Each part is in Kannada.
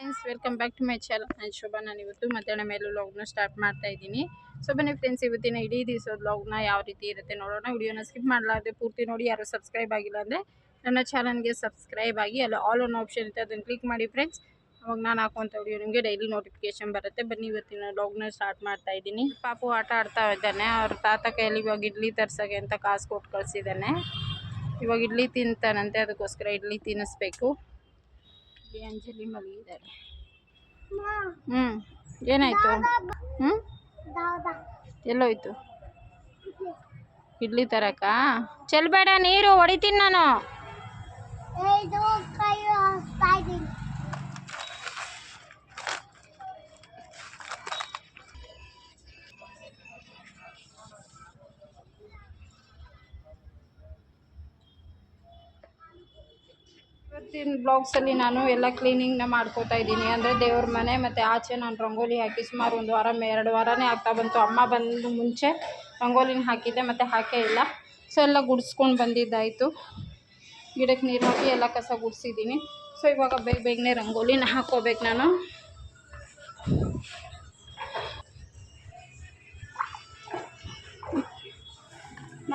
Friends welcome back to my channel ನಾನು ಶೋಭಾ ನಾನು ಇವತ್ತು ಮಧ್ಯಾಹ್ನ ಮೇಲೆ ವ್ಲಾಗ್ನ ಸ್ಟಾರ್ಟ್ ಮಾಡ್ತಾ ಇದ್ದೀನಿ. ಸೊ ಬನ್ನಿ ಫ್ರೆಂಡ್ಸ್ ಇವತ್ತಿನ ಇಡೀ ದಿವಸದ ವ್ಲಾಗ್ನ ಯಾವ ರೀತಿ ಇರುತ್ತೆ ನೋಡೋಣ. ವಿಡಿಯೋನ ಸ್ಕಿಪ್ ಮಾಡಲಾರ್ದೆ ಪೂರ್ತಿ ನೋಡಿ. ಯಾರು ಸಬ್ಸ್ಕ್ರೈಬ್ ಆಗಿಲ್ಲ ಅಂದರೆ ನನ್ನ ಚಾನಲ್ಗೆ ಸಬ್ಸ್ಕ್ರೈಬ್ ಆಗಿ, ಅಲ್ಲಿ ಆಲ್ ಒನ್ ಆಪ್ಷನ್ ಇರುತ್ತೆ, ಅದನ್ನು ಕ್ಲಿಕ್ ಮಾಡಿ ಫ್ರೆಂಡ್ಸ್ ಅವಾಗ ನಾನು ಹಾಕುವಂಥ ವಿಡಿಯೋ ನಿಮಗೆ ಡೈಲಿ ನೋಟಿಫಿಕೇಶನ್ ಬರುತ್ತೆ. ಬನ್ನಿ, ಇವತ್ತಿನ ಲಾಗ್ನ ಸ್ಟಾರ್ಟ್ ಮಾಡ್ತಾ ಇದ್ದೀನಿ. ಪಾಪು ಆಟ ಆಡ್ತಾ ಇದ್ದಾನೆ. ಅವ್ರ ತಾತ ಕೈಯಲ್ಲಿ ಇವಾಗ ಇಡ್ಲಿ ತರ್ಸೋಕೆ ಅಂತ ಕಾಸು ಕೊಟ್ಟು ಕಳಿಸಿದ್ದಾನೆ. ಇವಾಗ ಇಡ್ಲಿ ತಿಂತಾನಂತೆ, ಅದಕ್ಕೋಸ್ಕರ ಇಡ್ಲಿ ತಿನ್ನಿಸ್ಬೇಕು. ಇಲ್ಲಿ ಅಂಜಲಿ ಮಲಗಿದ್ದಾರೆ ಹ್ಞೂ ಏನಾಯಿತು? ಹ್ಞೂ ಎಲ್ಲೋಯ್ತು? ಇಡ್ಲಿ ತರಕ ಚೆಲ್ಬೇಡ ನೀರು ಹೊಡಿತೀನಿ ನಾನು. ಇವತ್ತಿನ ಬ್ಲಾಗ್ಸಲ್ಲಿ ನಾನು ಎಲ್ಲ ಕ್ಲೀನಿಂಗ್ನ ಮಾಡ್ಕೋತಾ ಇದ್ದೀನಿ. ಅಂದರೆ ದೇವ್ರ ಮನೆ ಮತ್ತು ಆಚೆ ನಾನು ರಂಗೋಲಿ ಹಾಕಿ ಸುಮಾರು ಒಂದು ವಾರ ಎರಡು ವಾರನೇ ಆಗ್ತಾ ಬಂತು. ಅಮ್ಮ ಬಂದು ಮುಂಚೆ ರಂಗೋಲಿನ ಹಾಕಿದ್ದೆ, ಮತ್ತು ಹಾಕೇ ಇಲ್ಲ. ಸೊ ಎಲ್ಲ ಗುಡಿಸ್ಕೊಂಡು ಬಂದಿದ್ದಾಯಿತು. ಗಿಡಕ್ಕೆ ನೀರು ಹಾಕಿ ಎಲ್ಲ ಕಸ ಗುಡಿಸಿದ್ದೀನಿ. ಸೊ ಇವಾಗ ಬೇಗ ಬೇಗನೆ ರಂಗೋಲಿನ ಹಾಕೋಬೇಕು ನಾನು.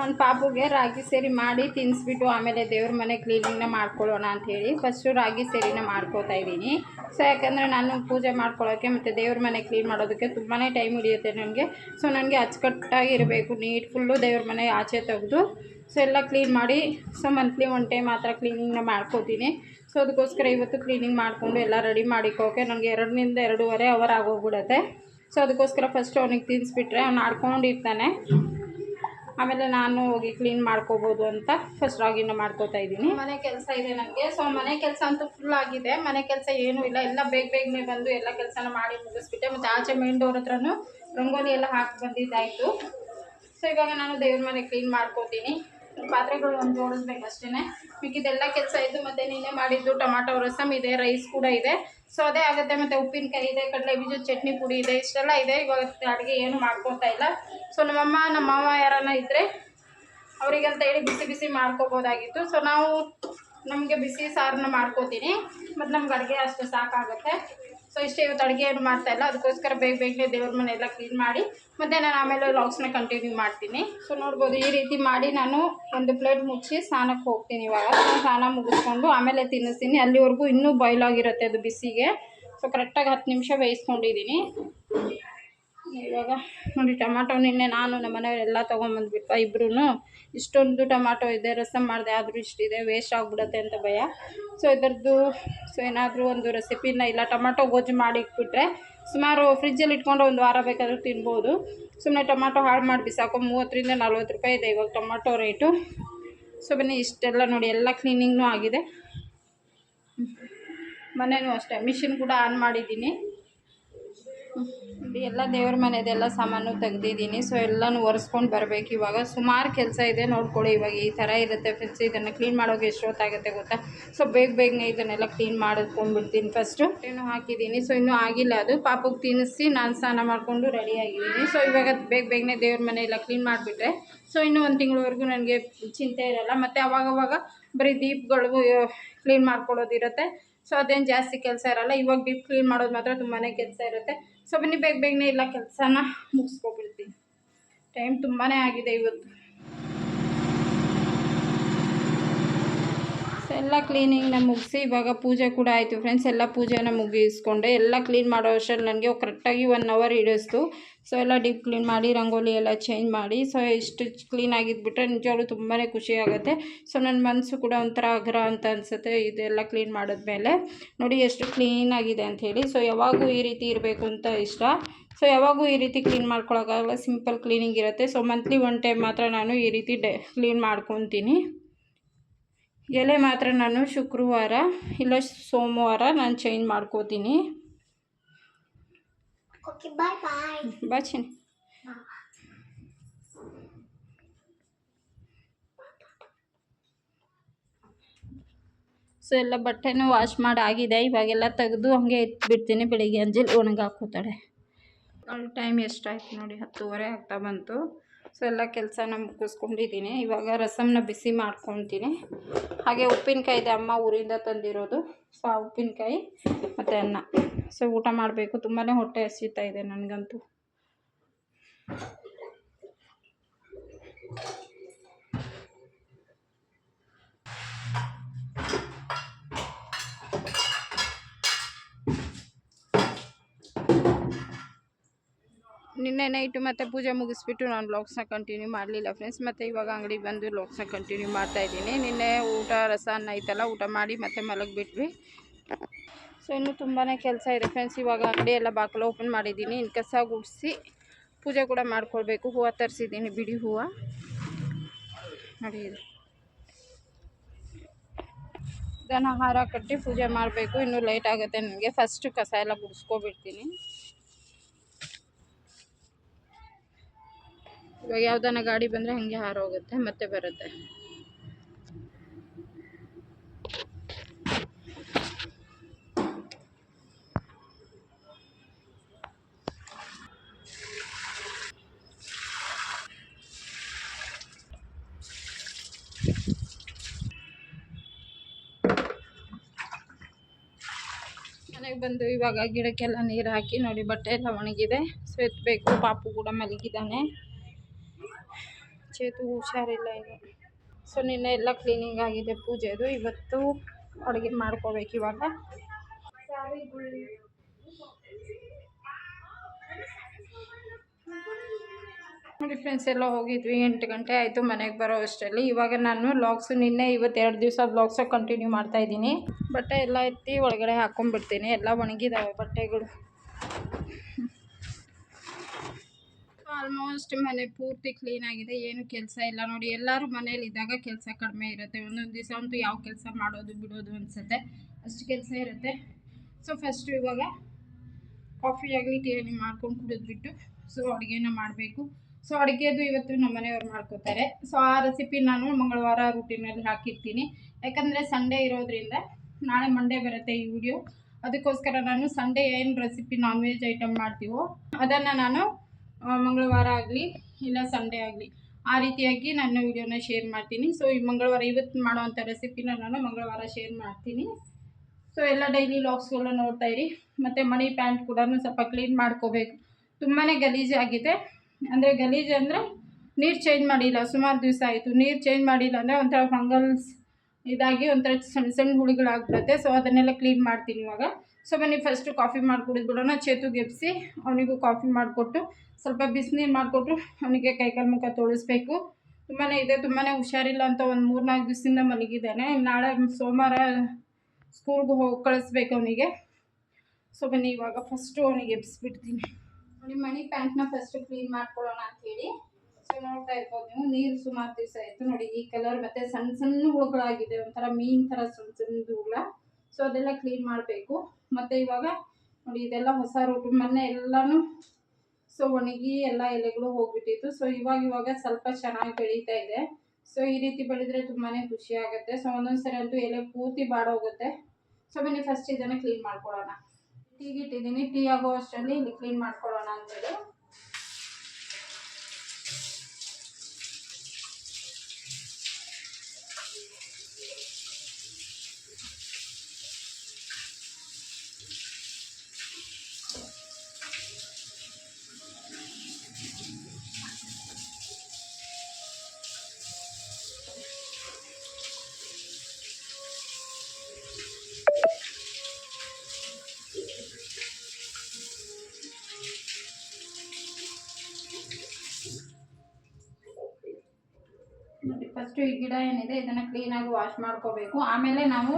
ನಾನು ಪಾಪುಗೆ ರಾಗಿ ಸೇರಿ ಮಾಡಿ ತಿನ್ನಿಸ್ಬಿಟ್ಟು ಆಮೇಲೆ ದೇವ್ರ ಮನೆ ಕ್ಲೀನಿಂಗ್ನ ಮಾಡ್ಕೊಳ್ಳೋಣ ಅಂಥೇಳಿ ಫಸ್ಟು ರಾಗಿ ಸೇರಿನ ಮಾಡ್ಕೋತಾ ಇದ್ದೀನಿ. ಸೊ ಯಾಕಂದರೆ ನಾನು ಪೂಜೆ ಮಾಡ್ಕೊಳ್ಳೋಕ್ಕೆ ಮತ್ತು ದೇವ್ರ ಮನೆ ಕ್ಲೀನ್ ಮಾಡೋದಕ್ಕೆ ತುಂಬಾ ಟೈಮ್ ಹಿಡಿಯುತ್ತೆ ನನಗೆ. ಸೊ ನನಗೆ ಅಚ್ಚುಕಟ್ಟಾಗಿರಬೇಕು ನೀಟ್ ಫುಲ್ಲು ದೇವ್ರ ಮನೆ ಆಚೆ ತೆಗೆದು. ಸೊ ಎಲ್ಲ ಕ್ಲೀನ್ ಮಾಡಿ ಸೊ ಮಂತ್ಲಿ ಒನ್ ಟೈಮ್ ಮಾತ್ರ ಕ್ಲೀನಿಂಗ್ನ ಮಾಡ್ಕೋತೀನಿ. ಸೊ ಅದಕ್ಕೋಸ್ಕರ ಇವತ್ತು ಕ್ಲೀನಿಂಗ್ ಮಾಡಿಕೊಂಡು ಎಲ್ಲ ರೆಡಿ ಮಾಡಿಕೋಕೆ ನನಗೆ ಎರಡರಿಂದ ಎರಡೂವರೆ ಅವರ್ ಆಗೋಗ್ಬಿಡುತ್ತೆ. ಸೊ ಅದಕ್ಕೋಸ್ಕರ ಫಸ್ಟ್ ಅವನಿಗೆ ತಿನ್ನಿಸ್ಬಿಟ್ರೆ ಅವ್ನು ಆಡ್ಕೊಂಡಿರ್ತಾನೆ. ಆಮೇಲೆ ನಾನು ಹೋಗಿ ಕ್ಲೀನ್ ಮಾಡ್ಕೋಬೋದು ಅಂತ ಫಸ್ಟ್ ರಾಗಿನ ಮಾಡ್ಕೋತಾ ಇದ್ದೀನಿ. ಮನೆ ಕೆಲಸ ಇದೆ ನನಗೆ ಸೊ ಮನೆ ಕೆಲಸ ಅಂತೂ ಫುಲ್ ಆಗಿದೆ. ಮನೆ ಕೆಲಸ ಏನೂ ಇಲ್ಲ. ಎಲ್ಲ ಬೇಗ ಬೇಗನೆ ಬಂದು ಎಲ್ಲ ಕೆಲಸನ ಮಾಡಿ ಮುಗಿಸ್ಬಿಟ್ಟೆ. ಮತ್ತು ಆಚೆ ಮೇನ್ ಡೋರ್ ಹತ್ರನೂ ರಂಗೋಲಿ ಎಲ್ಲ ಹಾಕಿ ಬಂದಿದ್ದಾಯಿತು. ಸೊ ಇವಾಗ ನಾನು ದೇವ್ರ ಮನೆ ಕ್ಲೀನ್ ಮಾಡ್ಕೋತೀನಿ. ಪಾತ್ರೆಗಳು ಒಂದು ಜೋಡಿಸ್ಬೇಕು ಅಷ್ಟೇ ಮಿಕ್ಕಿದೆಲ್ಲ ಕೆಲಸ ಇದ್ದು ಮತ್ತು ನಿನ್ನೆ ಮಾಡಿದ್ದು ಟೊಮಾಟೊ ರಸಮ್ ಇದೆ, ರೈಸ್ ಕೂಡ ಇದೆ. ಸೊ ಅದೇ ಆಗುತ್ತೆ. ಮತ್ತು ಉಪ್ಪಿನಕಾಯಿ ಇದೆ ಕಡಲೆ ಬೀಜದ ಚಟ್ನಿ ಪುಡಿ ಇದೆ, ಇಷ್ಟೆಲ್ಲ ಇದೆ. ಇವಾಗ ಅಡುಗೆ ಏನು ಮಾಡ್ಕೊತಾ ಇಲ್ಲ. ಸೊ ನಮ್ಮಮ್ಮ ನಮ್ಮ ಮಾವ ಯಾರನ್ನ ಇದ್ದರೆ ಅವರಿಗಂತ ಹೇಳಿ ಬಿಸಿ ಬಿಸಿ ಮಾಡ್ಕೋಬೋದಾಗಿತ್ತು. ಸೊ ನಾವು ನಮಗೆ ಬಿಸಿ ಸಾರನ್ನ ಮಾಡ್ಕೋತೀನಿ. ಮತ್ತು ನಮ್ಗೆ ಅಡುಗೆ ಅಷ್ಟು ಸಾಕಾಗುತ್ತೆ. ಸೊ ಇಷ್ಟೇ ಇವತ್ತು ಅಡುಗೆ ಏನು ಮಾಡ್ತಾ ಇಲ್ಲ. ಅದಕ್ಕೋಸ್ಕರ ಬೇಗ ಬೇಗನೆ ದೇವ್ರ ಮನೆ ಎಲ್ಲ ಕ್ಲೀನ್ ಮಾಡಿ ಮತ್ತು ನಾನು ಆಮೇಲೆ ಲಾಕ್ಸ್ನ ಕಂಟಿನ್ಯೂ ಮಾಡ್ತೀನಿ. ಸೊ ನೋಡ್ಬೋದು ಈ ರೀತಿ ಮಾಡಿ ನಾನು ಒಂದು ಪ್ಲೇಟ್ ಮುಚ್ಚಿ ಸ್ನಾನಕ್ಕೆ ಹೋಗ್ತೀನಿ ಇವಾಗ. ನಾನು ಸ್ನಾನ ಮುಗಿಸ್ಕೊಂಡು ಆಮೇಲೆ ತಿನ್ನಿಸ್ತೀನಿ. ಅಲ್ಲಿವರೆಗೂ ಇನ್ನೂ ಬಾಯ್ಲ್ ಆಗಿರುತ್ತೆ ಅದು ಬಿಸಿಗೆ. ಸೊ ಕರೆಕ್ಟಾಗಿ ಹತ್ತು ನಿಮಿಷ ಬೇಯಿಸ್ಕೊಂಡಿದ್ದೀನಿ. ಇವಾಗ ನೋಡಿ ಟೊಮಾಟೊ ನಿನ್ನೆ ನಾನು ನಮ್ಮ ಮನೆಯವರೆಲ್ಲ ತೊಗೊಂಬಂದ್ಬಿಟ್ಟು ಇಬ್ಬರೂ ಇಷ್ಟೊಂದು ಟೊಮಾಟೊ ಇದೆ ರಸಮ್ ಮಾಡಿದೆ, ಆದರೂ ಇಷ್ಟಿದೆ ವೇಸ್ಟ್ ಆಗಿಬಿಡುತ್ತೆ ಅಂತ ಭಯ. ಸೊ ಇದರದ್ದು ಸೊ ಏನಾದರೂ ಒಂದು ರೆಸಿಪಿನ ಇಲ್ಲ, ಟೊಮಾಟೊ ಗೊಜ್ಜು ಮಾಡಿ ಇಟ್ಬಿಟ್ರೆ ಸುಮಾರು ಫ್ರಿಜ್ಜಲ್ಲಿ ಇಟ್ಕೊಂಡು ಒಂದು ವಾರ ಬೇಕಾದರೂ ತಿನ್ಬೋದು. ಸುಮ್ಮನೆ ಟೊಮಾಟೊ ಹಾಳು ಮಾಡಿ ಬಿಸಾಕೋ ಮೂವತ್ತರಿಂದ ನಲ್ವತ್ತು ರೂಪಾಯಿ ಇದೆ ಇವಾಗ ಟೊಮಾಟೊ ರೇಟು ಸೊ ಬನ್ನಿ, ಇಷ್ಟೆಲ್ಲ ನೋಡಿ, ಎಲ್ಲ ಕ್ಲೀನಿಂಗ್ನೂ ಆಗಿದೆ. ಮನೆಯೂ ಅಷ್ಟೇ ಮಿಷಿನ್ ಕೂಡ ಆನ್ ಮಾಡಿದ್ದೀನಿ. ಎಲ್ಲ ದೇವ್ರ ಮನೆದೆಲ್ಲ ಸಾಮಾನು ತೆಗ್ದಿದ್ದೀನಿ. ಸೊ ಎಲ್ಲನೂ ಒರೆಸ್ಕೊಂಡು ಬರಬೇಕು ಇವಾಗ. ಸುಮಾರು ಕೆಲಸ ಇದೆ, ನೋಡ್ಕೊಳ್ಳಿ ಇವಾಗ ಈ ಥರ ಇರುತ್ತೆ ಫ್ರೆಂಡ್ಸ್ ಇದನ್ನು ಕ್ಲೀನ್ ಮಾಡೋಕೆ ಎಷ್ಟೊತ್ತಾಗುತ್ತೆ ಗೊತ್ತಾ? ಸೊ ಬೇಗ ಬೇಗನೆ ಇದನ್ನೆಲ್ಲ ಕ್ಲೀನ್ ಮಾಡಿಕೊಂಡ್ಬಿಡ್ತೀನಿ ಫಸ್ಟು ಏನು ಹಾಕಿದ್ದೀನಿ. ಸೊ ಇನ್ನೂ ಆಗಿಲ್ಲ ಅದು. ಪಾಪಕ್ಕೆ ತಿನ್ನಿಸಿ ನಾನು ಸ್ನಾನ ಮಾಡಿಕೊಂಡು ರೆಡಿ ಆಗಿದ್ದೀನಿ. ಸೊ ಇವಾಗ ಬೇಗ ಬೇಗನೆ ದೇವ್ರ ಮನೆ ಎಲ್ಲ ಕ್ಲೀನ್ ಮಾಡಿಬಿಟ್ರೆ. ಸೊ ಇನ್ನೂ ಒಂದು ತಿಂಗಳವರೆಗೂ ನನಗೆ ಚಿಂತೆ ಇರಲ್ಲ. ಮತ್ತು ಅವಾಗವಾಗ ಬರೀ ದೀಪ್ಗಳಿಗೂ ಕ್ಲೀನ್ ಮಾಡ್ಕೊಳ್ಳೋದಿರುತ್ತೆ. ಸೊ ಅದೇನು ಜಾಸ್ತಿ ಕೆಲಸ ಇರಲ್ಲ. ಇವಾಗ ಡೀಪ್ ಕ್ಲೀನ್ ಮಾಡೋದು ಮಾತ್ರ ತುಂಬಾ ಕೆಲಸ ಇರುತ್ತೆ. ಸೊ ಬನ್ನಿ ಬೇಗ ಬೇಗನೆ ಎಲ್ಲ ಕೆಲಸನ ಮುಗಿಸ್ಕೊಬಿಡ್ತೀನಿ. ಟೈಮ್ ತುಂಬಾ ಆಗಿದೆ ಇವತ್ತು. ಎಲ್ಲ ಕ್ಲೀನಿಂಗ್ನ ಮುಗಿಸಿ ಇವಾಗ ಪೂಜೆ ಕೂಡ ಆಯಿತು ಫ್ರೆಂಡ್ಸ್ ಎಲ್ಲ ಪೂಜೆನ ಮುಗಿಸ್ಕೊಂಡೆ ಎಲ್ಲ ಕ್ಲೀನ್ ಮಾಡೋ ಅಷ್ಟರಲ್ಲಿ ನನಗೆ ಕರೆಕ್ಟಾಗಿ ಒನ್ ಅವರ್ ಹಿಡಿಸ್ತು. ಸೊ ಎಲ್ಲ ಡೀಪ್ ಕ್ಲೀನ್ ಮಾಡಿ, ರಂಗೋಲಿ ಎಲ್ಲ ಚೇಂಜ್ ಮಾಡಿ. ಸೊ ಇಷ್ಟು ಕ್ಲೀನ್ ಆಗಿದ್ಬಿಟ್ರೆ ನಿಜವಾಗ್ಲೂ ತುಂಬಾ ಖುಷಿ ಆಗುತ್ತೆ. ಸೊ ನನ್ನ ಮನಸ್ಸು ಕೂಡ ಒಂಥರ ಅಗ್ರ ಅಂತ ಅನಿಸುತ್ತೆ ಇದೆಲ್ಲ ಕ್ಲೀನ್ ಮಾಡಿದ್ಮೇಲೆ. ನೋಡಿ ಎಷ್ಟು ಕ್ಲೀನ್ ಆಗಿದೆ ಅಂಥೇಳಿ ಸೊ ಯಾವಾಗೂ ಈ ರೀತಿ ಇರಬೇಕು ಅಂತ ಇಷ್ಟ. ಸೊ ಯಾವಾಗೂ ಈ ರೀತಿ ಕ್ಲೀನ್ ಮಾಡ್ಕೊಳಕ್ಕಾಗಲ್ಲ. ಸಿಂಪಲ್ ಕ್ಲೀನಿಂಗ್ ಇರುತ್ತೆ. ಸೊ ಮಂತ್ಲಿ ಒನ್ ಟೈಮ್ ಮಾತ್ರ ನಾನು ಈ ರೀತಿ ಡೆ ಕ್ಲೀನ್ ಮಾಡ್ಕೊತೀನಿ. ಎಲೆ ಮಾತ್ರ ನಾನು ಶುಕ್ರವಾರ ಇಲ್ಲ ಸೋಮವಾರ ನಾನು ಚೇಂಜ್ ಮಾಡ್ಕೋತೀನಿ. ಬಾಚಿನಿ ಸೊ ಎಲ್ಲ ಬಟ್ಟೆನೂ ವಾಶ್ ಮಾಡಿ ಆಗಿದೆ. ಇವಾಗೆಲ್ಲ ತೆಗೆದು ಹಾಗೆ ಎತ್ಬಿಡ್ತೀನಿ ಬೆಳಿಗ್ಗೆ ಅಂಜಲಿ ಒಣಗಾಕೋತಾಳೆ ಟೈಮ್ ಎಷ್ಟಾಯ್ತು ನೋಡಿ ಹತ್ತುವರೆ ಆಗ್ತಾ ಬಂತು. ಸೊ ಎಲ್ಲ ಕೆಲಸನ ಮುಗಿಸ್ಕೊಂಡಿದ್ದೀನಿ. ಇವಾಗ ರಸಮ್ನ ಬಿಸಿ ಮಾಡ್ಕೊತೀನಿ. ಹಾಗೆ ಉಪ್ಪಿನಕಾಯಿ ಇದೆ ಅಮ್ಮ ಊರಿಂದ ತಂದಿರೋದು. ಸೊ ಆ ಉಪ್ಪಿನಕಾಯಿ ಮತ್ತು ಅನ್ನ. ಸೊ ಊಟ ಮಾಡಬೇಕು. ತುಂಬಾ ಹೊಟ್ಟೆ ಹಸಿತಾ ಇದೆ ನನಗಂತೂ. ನಿನ್ನೆ ನೈಟು ಮತ್ತು ಪೂಜೆ ಮುಗಿಸ್ಬಿಟ್ಟು ನಾನು ಲಾಕ್ಸ್ನ ಕಂಟಿನ್ಯೂ ಮಾಡಲಿಲ್ಲ ಫ್ರೆಂಡ್ಸ್ ಮತ್ತು ಇವಾಗ ಅಂಗಡಿಗೆ ಬಂದು ಲಾಕ್ಸ್ನ ಕಂಟಿನ್ಯೂ ಮಾಡ್ತಾ ಇದ್ದೀನಿ. ನಿನ್ನೆ ಊಟ, ರಸ, ಅನ್ನ ಐತಲ್ಲ ಊಟ ಮಾಡಿ ಮತ್ತೆ ಮಲಗಿಬಿಟ್ವಿ. ಸೊ ಇನ್ನೂ ತುಂಬಾ ಕೆಲಸ ಇದೆ ಫ್ರೆಂಡ್ಸ್ ಇವಾಗ ಅಂಗಡಿ ಎಲ್ಲ ಬಾಗಿಲು ಓಪನ್ ಮಾಡಿದ್ದೀನಿ. ಇನ್ನು ಕಸ ಗುಡಿಸಿ ಪೂಜೆ ಕೂಡ ಮಾಡ್ಕೊಳ್ಬೇಕು. ಹೂವು ತರಿಸಿದ್ದೀನಿ. ಬಿಡಿ ಹೂವು. ನೋಡಿ ಇದು. ದನ ಹಾರ ಕಟ್ಟಿ ಪೂಜೆ ಮಾಡಬೇಕು. ಇನ್ನೂ ಲೇಟ್ ಆಗುತ್ತೆ. ನನಗೆ ಫಸ್ಟು ಕಸ ಎಲ್ಲ ಗುಡಿಸ್ಕೊಬಿಡ್ತೀನಿ. ಇವಾಗ ಯಾವ್ದಾನ ಗಾಡಿ ಬಂದರೆ ಹಾಗೆ ಹಾರೋಗುತ್ತೆ, ಮತ್ತೆ ಬರುತ್ತೆ. ಮನೆಗೆ ಬಂದು ಇವಾಗ ಗಿಡಕ್ಕೆಲ್ಲ ನೀರು ಹಾಕಿ ನೋಡಿ, ಬಟ್ಟೆ ಎಲ್ಲ ಒಣಗಿದೆ. ಸೊ ಎತ್ತಬೇಕು ಪಾಪು ಕೂಡ ಮಲಗಿದ್ದಾನೆ. ಚೇತು ಹುಷಾರಿಲ್ಲ ಈಗ ಸೊ ನಿನ್ನೆ ಎಲ್ಲ ಕ್ಲೀನಿಂಗ್ ಆಗಿದೆ ಪೂಜೆದು ಇವತ್ತು ಅಡುಗೆ ಮಾಡ್ಕೋಬೇಕು ಇವಾಗ. ನೋಡಿ ಫ್ರೆಂಡ್ಸ್ ಎಲ್ಲ ಹೋಗಿದ್ವಿ. ಎಂಟು ಗಂಟೆ ಆಯಿತು ಮನೆಗೆ ಬರೋ ಅಷ್ಟರಲ್ಲಿ. ಇವಾಗ ನಾನು ಲಾಗ್ಸ್ ನಿನ್ನೆ ಇವತ್ತು ಎರಡು ದಿವಸ ಬ್ಲಾಗ್ಸ್ ಕಂಟಿನ್ಯೂ ಮಾಡ್ತಾ ಇದ್ದೀನಿ. ಬಟ್ಟೆ ಎಲ್ಲ ಎತ್ತಿ ಒಳಗಡೆ ಹಾಕ್ಕೊಂಡ್ಬಿಡ್ತೀನಿ ಎಲ್ಲ ಒಣಗಿದಾವೆ ಬಟ್ಟೆಗಳು. ಆಲ್ಮೋಸ್ಟ್ ಮನೆ ಪೂರ್ತಿ ಕ್ಲೀನ್ ಆಗಿದೆ, ಏನು ಕೆಲಸ ಇಲ್ಲ. ನೋಡಿ, ಎಲ್ಲರೂ ಮನೇಲಿ ಇದ್ದಾಗ ಕೆಲಸ ಕಡಿಮೆ ಇರುತ್ತೆ. ಒಂದೊಂದು ದಿವಸ ಅಂತೂ ಯಾವ ಕೆಲಸ ಮಾಡೋದು, ಬಿಡೋದು ಅನಿಸುತ್ತೆ. ಅಷ್ಟು ಕೆಲಸ ಇರುತ್ತೆ. ಸೊ ಫಸ್ಟು ಇವಾಗ ಕಾಫಿ ಆಗಲಿ ಟೀ ಆಗಲಿ ಮಾಡ್ಕೊಂಡು ಕುಡಿದ್ಬಿಟ್ಟು ಸೊ ಅಡುಗೆನ ಮಾಡಬೇಕು. ಸೊ ಅಡುಗೆದು ಇವತ್ತು ನಮ್ಮ ಮನೆಯವ್ರು ಮಾಡ್ಕೋತಾರೆ. ಸೊ ಆ ರೆಸಿಪಿ ನಾನು ಮಂಗಳವಾರ ರೂಟೀನಲ್ಲಿ ಹಾಕಿರ್ತೀನಿ. ಯಾಕಂದರೆ ಸಂಡೇ ಇರೋದ್ರಿಂದ ನಾಳೆ ಮಂಡೇ ಬರುತ್ತೆ ಈ ವಿಡಿಯೋ ಅದಕ್ಕೋಸ್ಕರ ನಾನು ಸಂಡೇ ಏನು ರೆಸಿಪಿ ನಾನ್ ವೆಜ್ ಐಟಮ್ ಮಾಡ್ತೀವೋ, ಅದನ್ನು ನಾನು ಮಂಗಳವಾರ ಆಗಲಿ ಇಲ್ಲ ಸಂಡೇ ಆಗಲಿ, ಆ ರೀತಿಯಾಗಿ ನಾನು ವಿಡಿಯೋನ ಶೇರ್ ಮಾಡ್ತೀನಿ. ಸೊ ಈ ಮಂಗಳವಾರ ಇವತ್ತು ಮಾಡೋವಂಥ ರೆಸಿಪಿನ ನಾನು ಮಂಗಳವಾರ ಶೇರ್ ಮಾಡ್ತೀನಿ. ಸೊ ಎಲ್ಲ ಡೈಲಿ ಲಾಗ್ಸ್ಗಳನ್ನ ನೋಡ್ತಾ ಇರಿ. ಮತ್ತು ಮನಿ ಪ್ಯಾಂಟ್ ಕೂಡ ಸ್ವಲ್ಪ ಕ್ಲೀನ್ ಮಾಡ್ಕೋಬೇಕು. ತುಂಬಾ ಗಲೀಜಾಗಿದೆ ಅಂದರೆ ಗಲೀಜು ಅಂದರೆ ನೀರು ಚೇಂಜ್ ಮಾಡಿಲ್ಲ. ಸುಮಾರು ದಿವಸ ಆಯಿತು. ನೀರು ಚೇಂಜ್ ಮಾಡಿಲ್ಲ ಅಂದರೆ ಒಂಥರ ಫಂಗಲ್ಸ್ ಇದಾಗಿ ಒಂಥರ ಸಣ್ಣ ಸಣ್ಣ ಹುಳುಗಳಾಗ್ಬಿಡುತ್ತೆ. ಸೊ ಅದನ್ನೆಲ್ಲ ಕ್ಲೀನ್ ಮಾಡ್ತೀನಿ ಇವಾಗ. ಸೊ ಬನ್ನಿ ಫಸ್ಟು ಕಾಫಿ ಮಾಡಿ ಬಿಡೋಣ. ಚೇತುಗೆ ಎಬ್ಸಿ ಅವನಿಗೂ ಕಾಫಿ ಮಾಡಿಕೊಟ್ಟು, ಸ್ವಲ್ಪ ಬಿಸಿನೀರು ಮಾಡಿಕೊಟ್ಟು ಅವನಿಗೆ ಕೈಕಾಲು ಮುಖ ತೊಳಿಸ್ಬೇಕು. ತುಂಬಾ ಇದೆ ತುಂಬಾ ಹುಷಾರಿಲ್ಲ ಅಂತ ಒಂದು ಮೂರು ನಾಲ್ಕು ದಿವಸದಿಂದ ಮಲಗಿದ್ದಾನೆ. ನಾಳೆ ಸೋಮವಾರ ಸ್ಕೂಲ್ಗೆ ಹೋಗಿ ಕಳಿಸ್ಬೇಕು ಅವನಿಗೆ. ಸೊ ಬನ್ನಿ, ಇವಾಗ ಫಸ್ಟು ಅವನಿಗೆ ಎಬ್ಸ್ಬಿಡ್ತೀನಿ. ನೋಡಿ ಮನಿ ಪ್ಯಾಂಟ್ನ ಫಸ್ಟು ಕ್ಲೀನ್ ಮಾಡ್ಕೊಳ್ಳೋಣ ಅಂಥೇಳಿ ಸೊ ನೋಡ್ತಾ ಇರ್ಬೋದು ನೀವು, ನೀರು ಸುಮಾರು ದಿವಸ ಆಯಿತು. ನೋಡಿ, ಈ ಕಲರ್ ಮತ್ತು ಸಣ್ಣ ಸಣ್ಣ ಹುಳುಗಳಾಗಿದೆ. ಒಂಥರ ಮೀನು ಥರ ಸಣ್ಣ ಸಣ್ಣ ಹುಳ. ಸೊ ಅದೆಲ್ಲ ಕ್ಲೀನ್ ಮಾಡಬೇಕು. ಮತ್ತು ಇವಾಗ ನೋಡಿ ಇದೆಲ್ಲ ಹೊಸ ರೂಪ ಮೊನ್ನೆ ಎಲ್ಲನೂ ಸೊ ಒಣಗಿ ಎಲ್ಲ ಎಲೆಗಳು ಹೋಗ್ಬಿಟ್ಟಿತ್ತು. ಸೊ ಇವಾಗ ಇವಾಗ ಸ್ವಲ್ಪ ಚೆನ್ನಾಗಿ ಬೆಳೀತಾ ಇದೆ. ಸೊ ಈ ರೀತಿ ಬೆಳೆದ್ರೆ ತುಂಬಾ ಖುಷಿ ಆಗುತ್ತೆ. ಸೊ ಒಂದೊಂದ್ಸರಿ ಅಂತೂ ಎಲೆ ಪೂರ್ತಿ ಬಾಡೋಗುತ್ತೆ ಸೊ ಬನ್ನಿ ಫಸ್ಟ್ ಇದನ್ನು ಕ್ಲೀನ್ ಮಾಡ್ಕೊಳ್ಳೋಣ ಟೀಗಿಟ್ಟಿದ್ದೀನಿ ಟೀ ಆಗೋ ಅಷ್ಟರಲ್ಲಿ ಇಲ್ಲಿ ಕ್ಲೀನ್ ಮಾಡ್ಕೊಳ್ಳೋಣ ಅಂತೇಳಿ ಫಸ್ಟು ಈ ಗಿಡ ಏನಿದೆ ಇದನ್ನು ಕ್ಲೀನಾಗಿ ವಾಶ್ ಮಾಡ್ಕೋಬೇಕು. ಆಮೇಲೆ ನಾವು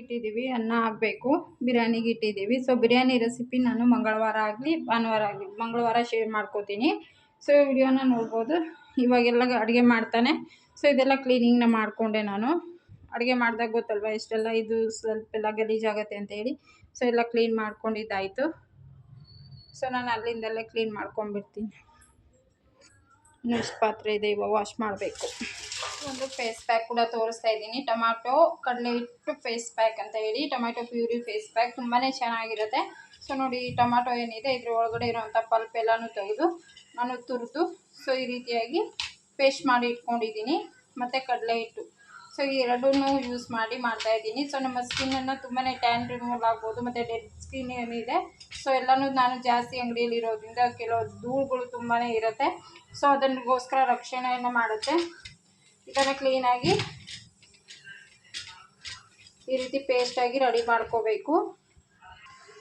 ಇಟ್ಟಿದ್ದೀವಿ, ಅನ್ನ ಆಗಬೇಕು ಬಿರಿಯಾನಿಗೆ ಇಟ್ಟಿದ್ದೀವಿ. ಸೊ ಬಿರಿಯಾನಿ ರೆಸಿಪಿ ನಾನು ಮಂಗಳವಾರ ಆಗಲಿ, ಭಾನುವಾರ ಆಗಲಿ, ಮಂಗಳವಾರ ಶೇರ್ ಮಾಡ್ಕೋತೀನಿ. ಸೊ ವಿಡಿಯೋನ ನೋಡ್ಬೋದು. ಇವಾಗೆಲ್ಲ ಅಡುಗೆ ಮಾಡ್ತಾನೆ. ಸೊ ಇದೆಲ್ಲ ಕ್ಲೀನಿಂಗ್ನ ಮಾಡಿಕೊಂಡೆ ನಾನು. ಅಡುಗೆ ಮಾಡಿದಾಗ ಗೊತ್ತಲ್ವ ಇಷ್ಟೆಲ್ಲ ಇದು ಸ್ವಲ್ಪ ಎಲ್ಲ ಗಲೀಜಾಗತ್ತೆ ಅಂತೇಳಿ ಸೊ ಎಲ್ಲ ಕ್ಲೀನ್ ಮಾಡ್ಕೊಂಡಿದ್ದಾಯಿತು. ಸೊ ನಾನು ಅಲ್ಲಿಂದಲ್ಲೇ ಕ್ಲೀನ್ ಮಾಡ್ಕೊಂಡ್ಬಿಡ್ತೀನಿ. ಇಷ್ಟು ಪಾತ್ರೆ ಇದೆ, ಇವಾಗ ವಾಶ್ ಮಾಡಬೇಕು. ಒಂದು ಫೇಸ್ ಪ್ಯಾಕ್ ಕೂಡ ತೋರಿಸ್ತಾ ಇದ್ದೀನಿ. ಟೊಮ್ಯಾಟೊ ಕಡಲೆ ಹಿಟ್ಟು ಫೇಸ್ ಪ್ಯಾಕ್ ಅಂತ ಹೇಳಿ. ಟೊಮ್ಯಾಟೊ ಪ್ಯೂರಿ ಫೇಸ್ ಪ್ಯಾಕ್ ತುಂಬಾ ಚೆನ್ನಾಗಿರುತ್ತೆ. ಸೊ ನೋಡಿ ಟೊಮ್ಯಾಟೊ ಏನಿದೆ ಇದ್ರ ಒಳಗಡೆ ಇರುವಂಥ ಪಲ್ಪ್ ಎಲ್ಲನೂ ತೆಗೆದು ನಾನು ತುರಿದು ಸೊ ಈ ರೀತಿಯಾಗಿ ಪೇಸ್ಟ್ ಮಾಡಿ ಇಟ್ಕೊಂಡಿದ್ದೀನಿ. ಮತ್ತು ಕಡಲೆ ಹಿಟ್ಟು ಸೊ ಈ ಎರಡೂ ಯೂಸ್ ಮಾಡಿ ಮಾಡ್ತಾ ಇದ್ದೀನಿ. ಸೊ ನಮ್ಮ ಸ್ಕಿನ್ನನ್ನು ತುಂಬಾ ಟ್ಯಾನ್ ರಿಮೂವ್ ಆಗ್ಬೋದು, ಮತ್ತು ಡೆಡ್ ಸ್ಕಿನ್ ಏನಿದೆ. ಸೊ ಎಲ್ಲನೂ ನಾನು ಜಾಸ್ತಿ ಅಂಗಡಿಯಲ್ಲಿ ಇರೋದ್ರಿಂದ ಕೆಲವು ಧೂಳುಗಳು ತುಂಬಾ ಇರುತ್ತೆ. ಸೊ ಅದನ್ನಿಗೋಸ್ಕರ ರಕ್ಷಣೆಯನ್ನು ಮಾಡುತ್ತೆ. ಇದನ್ನು ಕ್ಲೀನಾಗಿ ಈ ರೀತಿ ಪೇಸ್ಟಾಗಿ ರೆಡಿ ಮಾಡ್ಕೋಬೇಕು.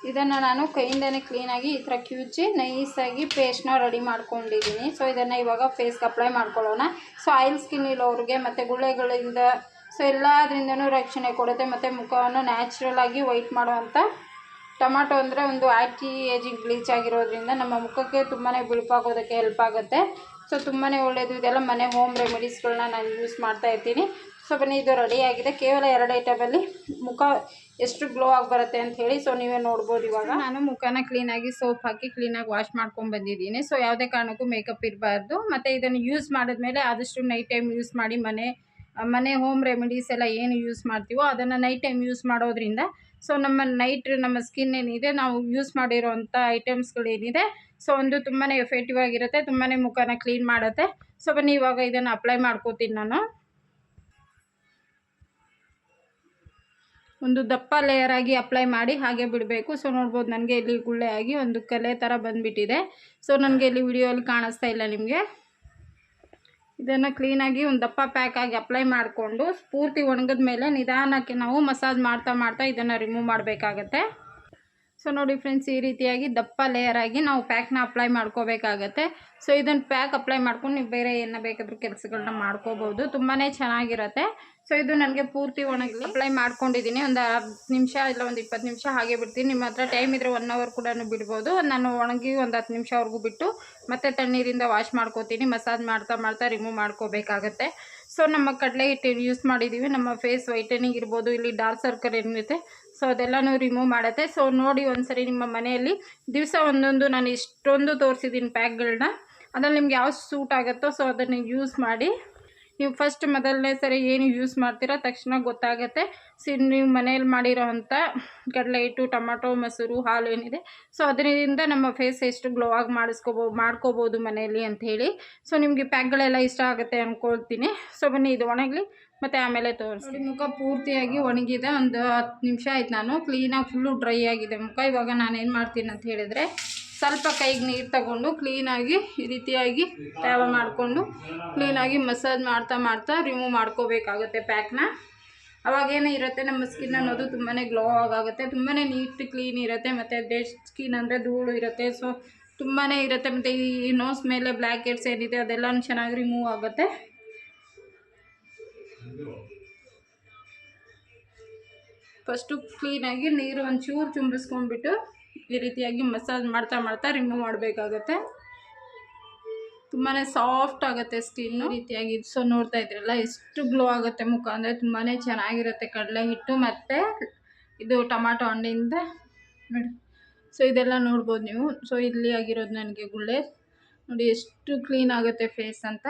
ಇದನ್ನು ನಾನು ಕೈಯಿಂದನೇ ಕ್ಲೀನಾಗಿ ಈ ಥರ ಕ್ಯೂಚಿ ನೈಸಾಗಿ ಪೇಸ್ಟ್ನ ರೆಡಿ ಮಾಡ್ಕೊಂಡಿದ್ದೀನಿ. ಸೊ ಇದನ್ನು ಇವಾಗ ಫೇಸ್ಗೆ ಅಪ್ಲೈ ಮಾಡ್ಕೊಳ್ಳೋಣ. ಸೊ ಆಯಿಲ್ ಸ್ಕಿನ್ ಇರೋರಿಗೆ ಮತ್ತು ಗುಳ್ಳೆಗಳಿಂದ ಸೊ ಎಲ್ಲದರಿಂದನೂ ರಕ್ಷಣೆ ಕೊಡುತ್ತೆ. ಮತ್ತು ಮುಖವನ್ನು ನ್ಯಾಚುರಲ್ ಆಗಿ ವೈಟ್ ಮಾಡುವಂಥ ಟೊಮಾಟೊ ಅಂದರೆ ಒಂದು ಆ್ಯಂಟಿ ಏಜಿಂಗ್ ಬ್ಲೀಚ್ ಆಗಿರೋದ್ರಿಂದ ನಮ್ಮ ಮುಖಕ್ಕೆ ತುಂಬಾ ಬಿಳುಪಾಗೋದಕ್ಕೆ ಹೆಲ್ಪ್ ಆಗುತ್ತೆ. ಸೊ ತುಂಬಾ ಒಳ್ಳೆಯದು ಇದೆಲ್ಲ ಮನೆ ಹೋಮ್ ರೆಮಿಡೀಸ್ಗಳನ್ನ ನಾನು ಯೂಸ್ ಮಾಡ್ತಾ ಇರ್ತೀನಿ. ಸೊ ಬನ್ನಿ, ಇದು ರೆಡಿ ಆಗಿದೆ. ಕೇವಲ ಎರಡು ಐಟಮಲ್ಲಿ ಮುಖ ಎಷ್ಟು ಗ್ಲೋ ಆಗಿ ಬರುತ್ತೆ ಅಂತ ಹೇಳಿ ಸೊ ನೀವೇ ನೋಡ್ಬೋದು ಇವಾಗ. ನಾನು ಮುಖನ ಕ್ಲೀನಾಗಿ ಸೋಪ್ ಹಾಕಿ ಕ್ಲೀನಾಗಿ ವಾಶ್ ಮಾಡ್ಕೊಂಡು ಬಂದಿದ್ದೀನಿ. ಸೊ ಯಾವುದೇ ಕಾರಣಕ್ಕೂ ಮೇಕಪ್ ಇರಬಾರ್ದು. ಮತ್ತು ಇದನ್ನು ಯೂಸ್ ಮಾಡಿದ್ಮೇಲೆ ಆದಷ್ಟು ನೈಟ್ ಟೈಮ್ ಯೂಸ್ ಮಾಡಿ ಮನೆ ಮನೆ ಹೋಮ್ ರೆಮಿಡೀಸ್ ಎಲ್ಲ ಏನು ಯೂಸ್ ಮಾಡ್ತೀವೋ ಅದನ್ನು ನೈಟ್ ಟೈಮ್ ಯೂಸ್ ಮಾಡೋದ್ರಿಂದ ಸೊ ನಮ್ಮ ನೈಟ್ ನಮ್ಮ ಸ್ಕಿನ್ ಏನಿದೆ, ನಾವು ಯೂಸ್ ಮಾಡಿರೋವಂಥ ಐಟಮ್ಸ್ಗಳೇನಿದೆ ಸೊ ಒಂದು ತುಂಬಾ ಎಫೆಕ್ಟಿವ್ ಆಗಿರುತ್ತೆ ತುಂಬಾ ಮುಖನ ಕ್ಲೀನ್ ಮಾಡುತ್ತೆ. ಸೊ ಬನ್ನಿ, ಇವಾಗ ಇದನ್ನು ಅಪ್ಲೈ ಮಾಡ್ಕೋತೀನಿ ನಾನು. ಒಂದು ದಪ್ಪ ಲೇಯರ್ ಆಗಿ ಅಪ್ಲೈ ಮಾಡಿ ಹಾಗೆ ಬಿಡಬೇಕು. ಸೊ ನೋಡ್ಬೋದು ನನಗೆ ಇಲ್ಲಿ ಗುಳ್ಳೆ ಆಗಿ ಒಂದು ಕಲೆ ಥರ ಬಂದುಬಿಟ್ಟಿದೆ. ಸೊ ನನಗೆ ಇಲ್ಲಿ ವಿಡಿಯೋಲಿ ಕಾಣಿಸ್ತಾ ಇಲ್ಲ ನಿಮಗೆ. ಇದನ್ನು ಕ್ಲೀನಾಗಿ ಒಂದು ದಪ್ಪ ಪ್ಯಾಕ್ ಆಗಿ ಅಪ್ಲೈ ಮಾಡಿಕೊಂಡು ಪೂರ್ತಿ ಒಣಗಿದ ಮೇಲೆ ನಿಧಾನಕ್ಕೆ ನಾವು ಮಸಾಜ್ ಮಾಡ್ತಾ ಮಾಡ್ತಾ ಇದನ್ನು ರಿಮೂವ್ ಮಾಡಬೇಕಾಗತ್ತೆ. ಸೊ ನೋಡಿ ಫ್ರೆಂಡ್ಸ್ ಈ ರೀತಿಯಾಗಿ ದಪ್ಪ ಲೇಯರ್ ಆಗಿ ನಾವು ಪ್ಯಾಕ್ನ ಅಪ್ಲೈ ಮಾಡ್ಕೋಬೇಕಾಗತ್ತೆ. ಸೊ ಇದನ್ನು ಪ್ಯಾಕ್ ಅಪ್ಲೈ ಮಾಡ್ಕೊಂಡು ನೀವು ಬೇರೆ ಏನು ಬೇಕಾದರೂ ಕೆಲಸಗಳನ್ನ ಮಾಡ್ಕೋಬೋದು. ತುಂಬಾ ಚೆನ್ನಾಗಿರುತ್ತೆ. ಸೊ ಇದು ನನಗೆ ಪೂರ್ತಿ ಒಣಗಿ ಅಪ್ಲೈ ಮಾಡ್ಕೊಂಡಿದ್ದೀನಿ ಒಂದು ಹತ್ತು ನಿಮಿಷ ಇಲ್ಲ ಒಂದು ಇಪ್ಪತ್ತು ನಿಮಿಷ ಹಾಗೆ ಬಿಡ್ತೀನಿ. ನಿಮ್ಮ ಹತ್ರ ಟೈಮ್ ಇದ್ದರೆ ಒನ್ ಅವರ್ ಕೂಡ ಬಿಡ್ಬೋದು. ನಾನು ಒಣಗಿ ಒಂದು ಹತ್ತು ನಿಮಿಷವರೆಗೂ ಬಿಟ್ಟು ಮತ್ತೆ ತಣ್ಣೀರಿಂದ ವಾಶ್ ಮಾಡ್ಕೋತೀನಿ. ಮಸಾಜ್ ಮಾಡ್ತಾ ಮಾಡ್ತಾ ರಿಮೂವ್ ಮಾಡ್ಕೋಬೇಕಾಗತ್ತೆ. ಸೊ ನಮ್ಮ ಕಡಲೆ ಹಿಟ್ಟು ಯೂಸ್ ಮಾಡಿದ್ದೀವಿ ನಮ್ಮ ಫೇಸ್ ವೈಟನಿಂಗ್ ಇರ್ಬೋದು. ಇಲ್ಲಿ ಡಾರ್ಕ್ ಸರ್ಕಲ್ ಏನಿರುತ್ತೆ ಸೊ ಅದೆಲ್ಲನೂ ರಿಮೂವ್ ಮಾಡುತ್ತೆ. ಸೊ ನೋಡಿ ಒಂದ್ಸರಿ ನಿಮ್ಮ ಮನೆಯಲ್ಲಿ ದಿವಸ ಒಂದೊಂದು ನಾನು ಇಷ್ಟೊಂದು ತೋರಿಸಿದ್ದೀನಿ ಪ್ಯಾಕ್ಗಳನ್ನ ಅದ್ರಲ್ಲಿ ನಿಮ್ಗೆ ಯಾವ ಸೂಟ್ ಆಗುತ್ತೋ ಸೊ ಅದನ್ನು ಯೂಸ್ ಮಾಡಿ. ನೀವು ಫಸ್ಟ್ ಮೊದಲನೇ ಸರಿ ಏನು ಯೂಸ್ ಮಾಡ್ತೀರಾ ತಕ್ಷಣ ಗೊತ್ತಾಗುತ್ತೆ. ಸಿ ನೀವು ಮನೆಯಲ್ಲಿ ಮಾಡಿರೋ ಅಂಥ ಕಡಲೆ ಹಿಟ್ಟು ಟೊಮಾಟೊ, ಮೊಸರು, ಹಾಲು ಏನಿದೆ ಸೊ ಅದರಿಂದ ನಮ್ಮ ಫೇಸ್ ಎಷ್ಟು ಗ್ಲೋ ಆಗಿ ಮಾಡಿಸ್ಕೋಬೋ, ಮಾಡ್ಕೋಬೋದು ಮನೆಯಲ್ಲಿ ಹೇಳಿ ಸೊ ನಿಮಗೆ ಪ್ಯಾಕ್ಗಳೆಲ್ಲ ಇಷ್ಟ ಆಗುತ್ತೆ ಅಂದ್ಕೊಳ್ತೀನಿ ಸೊ ಬನ್ನಿ, ಇದು ಒಣಗಲಿ. ಮತ್ತು ಆಮೇಲೆ ತೋರಿಸಿ ಮುಖ ಪೂರ್ತಿಯಾಗಿ ಒಣಗಿದೆ. ಒಂದು ಹತ್ತು ನಿಮಿಷ ಆಯ್ತು ನಾನು. ಕ್ಲೀನಾಗಿ ಫುಲ್ಲು ಡ್ರೈ ಆಗಿದೆ ಮುಖ. ಇವಾಗ ಏನು ಮಾಡ್ತೀನಿ ಅಂತ ಹೇಳಿದರೆ, ಸ್ವಲ್ಪ ಕೈಗೆ ನೀರು ತಗೊಂಡು ಕ್ಲೀನಾಗಿ ಈ ರೀತಿಯಾಗಿ ಟ್ಯಾವ ಮಾಡಿಕೊಂಡು ಕ್ಲೀನಾಗಿ ಮಸಾಜ್ ಮಾಡ್ತಾ ಮಾಡ್ತಾ ರಿಮೂವ್ ಮಾಡ್ಕೋಬೇಕಾಗುತ್ತೆ ಪ್ಯಾಕ್ನ ಅವಾಗೇನೇ ಇರುತ್ತೆ, ನಮ್ಮ ಸ್ಕಿನ್ ಅನ್ನೋದು ತುಂಬಾ ಗ್ಲೋ ಆಗುತ್ತೆ ತುಂಬಾ ನೀಟ್ ಕ್ಲೀನ್ ಇರುತ್ತೆ. ಮತ್ತು ಡೆಡ್ ಸ್ಕಿನ್ ಅಂದರೆ ಧೂಳು ಇರುತ್ತೆ. ಸೊ ತುಂಬಾ ಇರುತ್ತೆ. ಮತ್ತು ಈ ನೋಸ್ ಮೇಲೆ ಬ್ಲ್ಯಾಕ್ ಹೆಡ್ಸ್ ಏನಿದೆ ಅದೆಲ್ಲ ಚೆನ್ನಾಗಿ ರಿಮೂವ್ ಆಗುತ್ತೆ. ಫಸ್ಟು ಕ್ಲೀನಾಗಿ ನೀರು ಒಂಚೂರು ಚುಂಬಿಸ್ಕೊಂಡ್ಬಿಟ್ಟು ಈ ರೀತಿಯಾಗಿ ಮಸಾಜ್ ಮಾಡ್ತಾ ಮಾಡ್ತಾ ರಿಮೂವ್ ಮಾಡಬೇಕಾಗತ್ತೆ. ತುಂಬಾ ಸಾಫ್ಟ್ ಆಗುತ್ತೆ ಸ್ಕಿನ್ ಈ ರೀತಿಯಾಗಿ ಸೊ ನೋಡ್ತಾ ಇದ್ರಲ್ಲ ಎಷ್ಟು ಗ್ಲೋ ಆಗುತ್ತೆ ಮುಖ ಅಂದರೆ ತುಂಬಾ ಚೆನ್ನಾಗಿರುತ್ತೆ ಕಡಲೆ ಹಿಟ್ಟು ಮತ್ತು ಇದು ಟೊಮಾಟೊ ಹಣ್ಣಿಂದ ನೋಡಿ. ಸೊ ಇದೆಲ್ಲ ನೋಡ್ಬೋದು ನೀವು. ಸೊ ಇಲ್ಲಿ ಆಗಿರೋದು ನನಗೆ ಗುಳ್ಳೆ. ನೋಡಿ ಎಷ್ಟು ಕ್ಲೀನ್ ಆಗುತ್ತೆ ಫೇಸ್ ಅಂತ.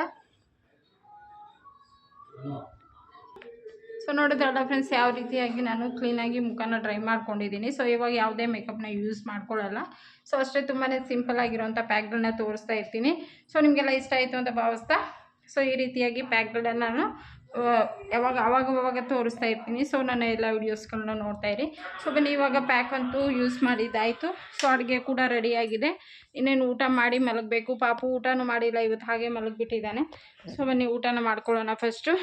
ಸೊ ನೋಡಿದ್ರಲ್ಲ ಫ್ರೆಂಡ್ಸ್ ಯಾವ ರೀತಿಯಾಗಿ ನಾನು ಕ್ಲೀನಾಗಿ ಮುಖನ ಡ್ರೈ ಮಾಡ್ಕೊಂಡಿದ್ದೀನಿ. ಸೊ ಇವಾಗ ಯಾವುದೇ ಮೇಕಪ್ನ ಯೂಸ್ ಮಾಡ್ಕೊಳ್ಳಲ್ಲ. ಸೊ ಅಷ್ಟೇ ತುಂಬಾ ಸಿಂಪಲ್ ಆಗಿರೋಂಥ ಪ್ಯಾಕ್ಗಳನ್ನ ತೋರಿಸ್ತಾ ಇರ್ತೀನಿ. ಸೊ ನಿಮಗೆಲ್ಲ ಇಷ್ಟ ಆಯಿತು ಅಂತ ಭಾವಿಸ್ತಾ ಸೊ ಈ ರೀತಿಯಾಗಿ ಪ್ಯಾಕ್ಗಳನ್ನ ನಾನು ಯಾವಾಗ, ಅವಾಗ ಅವಾಗ ತೋರಿಸ್ತಾ ಇರ್ತೀನಿ. ಸೊ ನನ್ನ ಎಲ್ಲ ವೀಡಿಯೋಸ್ಗಳನ್ನ ನೋಡ್ತಾ ಇರಿ. ಸೊ ಬನ್ನಿ, ಇವಾಗ ಪ್ಯಾಕ್ ಅಂತೂ ಯೂಸ್ ಮಾಡಿದ್ದಾಯಿತು. ಸೊ ಅಡುಗೆ ಕೂಡ ರೆಡಿಯಾಗಿದೆ ಇನ್ನೇನು ಊಟ ಮಾಡಿ ಮಲಗಬೇಕು. ಪಾಪು ಊಟನೂ ಮಾಡಿಲ್ಲ, ಇವತ್ತು ಹಾಗೆ ಮಲಗಿಬಿಟ್ಟಿದ್ದಾನೆ. ಸೊ ಬನ್ನಿ, ಊಟನ ಮಾಡ್ಕೊಳ್ಳೋಣ ಫಸ್ಟು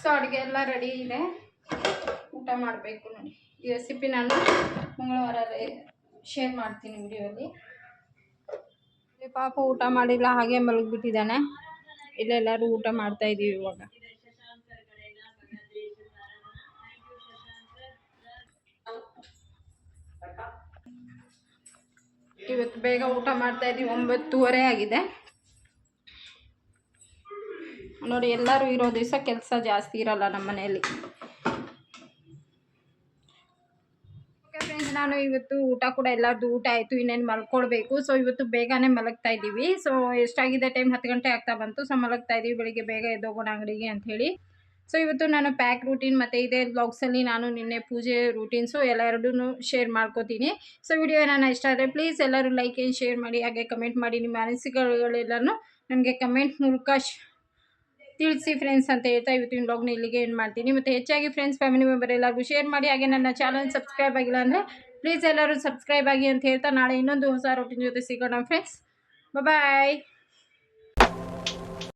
ಸೊ ಅಡುಗೆ ಎಲ್ಲ ರೆಡಿ ಇದೆ. ಊಟ ಮಾಡಬೇಕು ನೋಡಿ. ಈ ರೆಸಿಪಿ ನಾನು ಮಂಗಳವಾರ ಶೇರ್ ಮಾಡ್ತೀನಿ ವಿಡಿಯೋಲಿ ಪಾಪ ಊಟ ಮಾಡಿಲ್ಲ, ಹಾಗೆ ಮಲಗಿಬಿಟ್ಟಿದ್ದಾನೆ. ಇಲ್ಲೆಲ್ಲರೂ ಊಟ ಮಾಡ್ತಾ ಇದ್ದೀವಿ ಇವಾಗ. ಇವತ್ತು ಬೇಗ ಊಟ ಮಾಡ್ತಾ ಇದ್ದೀವಿ ಒಂಬತ್ತುವರೆ ಆಗಿದೆ. ನೋಡಿ, ಎಲ್ಲರೂ ಇರೋ ದಿವಸ ಕೆಲಸ ಜಾಸ್ತಿ ಇರಲ್ಲ ನಮ್ಮ ಮನೆಯಲ್ಲಿ. ಫ್ರೆಂಡ್ಸ್ ನಾನು ಇವತ್ತು ಊಟ ಕೂಡ ಎಲ್ಲರದ್ದು ಊಟ ಆಯಿತು, ಇನ್ನೇನು ಮಲ್ಕೊಳ್ಬೇಕು. ಸೊ ಇವತ್ತು ಬೇಗನೆ ಮಲಗ್ತಾ ಇದ್ದೀವಿ. ಸೊ ಎಷ್ಟಾಗಿದೆ ಟೈಮ್ ಹತ್ತು ಗಂಟೆ ಆಗ್ತಾ ಬಂತು. ಸೊ ಮಲಗ್ತಾ ಇದ್ದೀವಿ. ಬೆಳಿಗ್ಗೆ ಬೇಗ ಎದ್ದೋಗೋಣ ಅಂಗಡಿಗೆ ಅಂಥೇಳಿ ಸೊ ಇವತ್ತು ನಾನು ಪ್ಯಾಕ್ ರೂಟೀನ್ ಮತ್ತು ಇದೇ ಬ್ಲಾಗ್ಸಲ್ಲಿ ನಾನು ನಿನ್ನೆ ಪೂಜೆ ರೂಟೀನ್ಸು ಎಲ್ಲರಡೂ ಶೇರ್ ಮಾಡ್ಕೋತೀನಿ. ಸೊ ವಿಡಿಯೋ ಏನಾನ ಇಷ್ಟ ಆದರೆ ಪ್ಲೀಸ್ ಎಲ್ಲರೂ ಲೈಕ್ ಏನು ಶೇರ್ ಮಾಡಿ, ಹಾಗೆ ಕಮೆಂಟ್ ಮಾಡಿ. ನಿಮ್ಮ ಅನಿಸಿಕೆಗಳೆಲ್ಲನೂ ನನಗೆ ಕಮೆಂಟ್ ಮೂಲಕ ತಿಳಿಸಿ ಫ್ರೆಂಡ್ಸ್ ಅಂತ ಹೇಳ್ತಾ ಇವತ್ತಿನ ಬ್ಲಾಗ್ನ ಇಲ್ಲಿಗೆ ಏನು ಮಾಡ್ತೀನಿ. ಮತ್ತು ಹೆಚ್ಚಾಗಿ ಫ್ರೆಂಡ್ಸ್ ಫ್ಯಾಮಿಲಿ ಮೆಂಬರ್ ಎಲ್ಲರಿಗೂ ಶೇರ್ ಮಾಡಿ, ಹಾಗೆ ನನ್ನ ಚಾನಲ್ ಸಬ್ಸ್ಕ್ರೈಬ್ ಆಗಿಲ್ಲ ಅಂದರೆ ಪ್ಲೀಸ್ ಎಲ್ಲರೂ ಸಬ್ಸ್ಕ್ರೈಬ್ ಆಗಿ ಅಂತ ಹೇಳ್ತಾ ನಾಳೆ ಇನ್ನೊಂದು ಹೊಸ ರೊಟ್ಟಿನ ಜೊತೆ ಸಿಗೋಣ ಫ್ರೆಂಡ್ಸ್ ಬಾಯ್